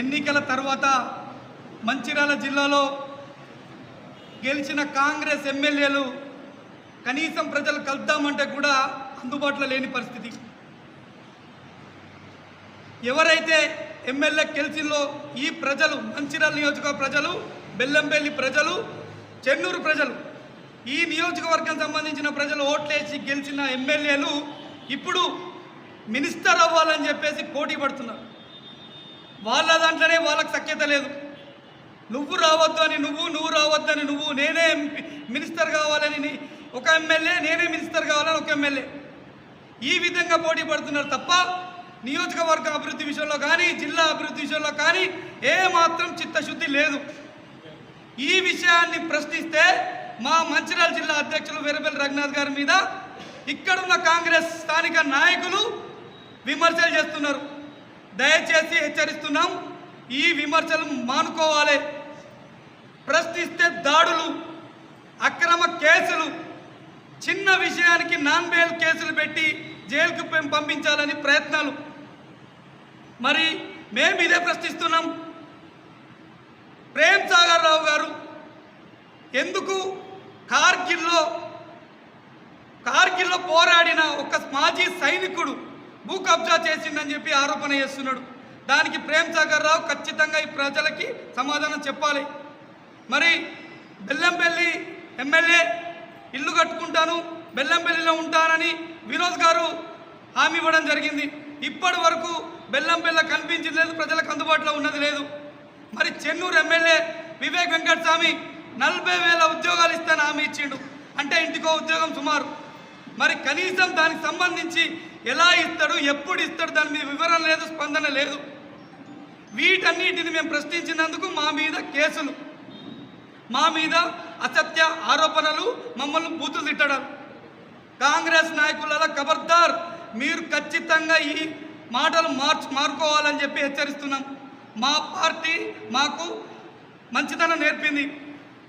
ఎన్నికల తర్వాత మంచిర్యాల జిల్లాలో గెలిచిన కాంగ్రెస్ ఎమ్మెల్యేలు కనీసం ప్రజలు కలుద్దామంటే కూడా అందుబాటులో లేని పరిస్థితి. ఎవరైతే ఎమ్మెల్యే గెలిచిందో ఈ ప్రజలు మంచిర్యాల నియోజకవర్గ ప్రజలు బెల్లంపల్లి ప్రజలు చెన్నూరు ప్రజలు ఈ నియోజకవర్గం సంబంధించిన ప్రజలు ఓట్లేసి గెలిచిన ఎమ్మెల్యేలు ఇప్పుడు మినిస్టర్ అవ్వాలని చెప్పేసి పోటీ పడుతున్నారు. వాళ్ళ దాంట్లోనే వాళ్ళకి సఖ్యత లేదు. నువ్వు రావద్దు అని నువ్వు నువ్వు రావద్దని నువ్వు నేనే మినిస్టర్ కావాలని ఒక ఎమ్మెల్యే నేనే మినిస్టర్ కావాలని ఒక ఎమ్మెల్యే. ఈ విధంగా పోటీ పడుతున్నారు తప్ప నియోజకవర్గ అభివృద్ధి విషయంలో కానీ జిల్లా అభివృద్ధి విషయంలో కానీ ఏ మాత్రం చిత్తశుద్ధి లేదు. ఈ విషయాన్ని ప్రశ్నిస్తే మా మంచిర్యాల జిల్లా అధ్యక్షులు వీరబెల్లి రఘునాథ్ గారి మీద ఇక్కడున్న కాంగ్రెస్ స్థానిక నాయకులు విమర్శలు చేస్తున్నారు. దయచేసి హెచ్చరిస్తున్నాం ఈ విమర్శలు మానుకోవాలి. ప్రశ్నిస్తే దాడులు అక్రమ కేసులు చిన్న విషయానికి నాన్ బెయిల్ కేసులు పెట్టి జైలుకు పంపించాలని ప్రయత్నాలు. మరి మేము ఇదే ప్రశ్నిస్తున్నాం. ప్రేమ్ సాగర్ రావు గారు ఎందుకు కార్గిల్లో కార్గిల్లో పోరాడిన ఒక మాజీ సైనికుడు భూ కబ్జా చేసిందని చెప్పి ఆరోపణ చేస్తున్నాడు. దానికి ప్రేమ్ సాగర్ రావు ఖచ్చితంగా ఈ ప్రజలకి సమాధానం చెప్పాలి. మరి బెల్లంపల్లి ఎమ్మెల్యే ఇల్లు కట్టుకుంటాను బెల్లంపల్లిలో ఉంటానని వినోద్ గారు హామీ ఇవ్వడం జరిగింది. ఇప్పటి వరకు బెల్లంపల్ల కనిపించింది లేదు ప్రజలకు అందుబాటులో ఉన్నది లేదు. మరి చెన్నూరు ఎమ్మెల్యే వివేక్ వెంకటస్వామి నలభై వేల ఉద్యోగాలు ఇస్తాను హామీ ఇచ్చిండు. అంటే ఇంటికో ఉద్యోగం సుమారు. మరి కనీసం దానికి సంబంధించి ఎలా ఇస్తాడు ఎప్పుడు ఇస్తాడు దాని మీద వివరణ లేదు స్పందన లేదు. వీటన్నిటిని మేము ప్రశ్నించినందుకు మా మీద కేసులు. మా మీద అసత్య ఆరోపణలు మమ్మల్ని బూతులు తిట్టడం. కాంగ్రెస్ నాయకుల ఖబర్దార్ మీరు ఖచ్చితంగా ఈ మాటలు మార్చు మారుకోవాలని చెప్పి హెచ్చరిస్తున్నాం. మా పార్టీ మాకు మంచితనం నేర్పింది.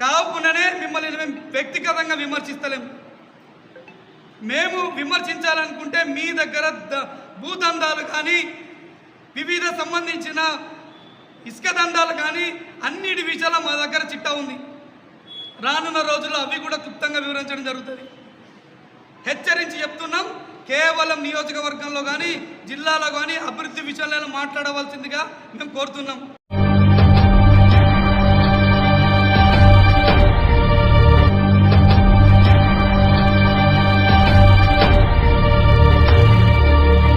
కాకుండానే మిమ్మల్ని మేము వ్యక్తిగతంగా విమర్శిస్తలేము మేము విమర్శించాలనుకుంటే మీ దగ్గర ద- భూదందాలు కానీ వివిధ సంబంధించిన ఇసుక దందాలు కానీ అన్నిటి విషయాల మా దగ్గర చిట్టా ఉంది. రానున్న రోజుల్లో అవి కూడా క్లుప్తంగా వివరించడం జరుగుతుంది. హెచ్చరించి చెప్తున్నాం కేవలం నియోజకవర్గంలో కానీ జిల్లాలో కానీ అభివృద్ధి విషయాలను మాట్లాడవలసిందిగా మేము కోరుతున్నాం.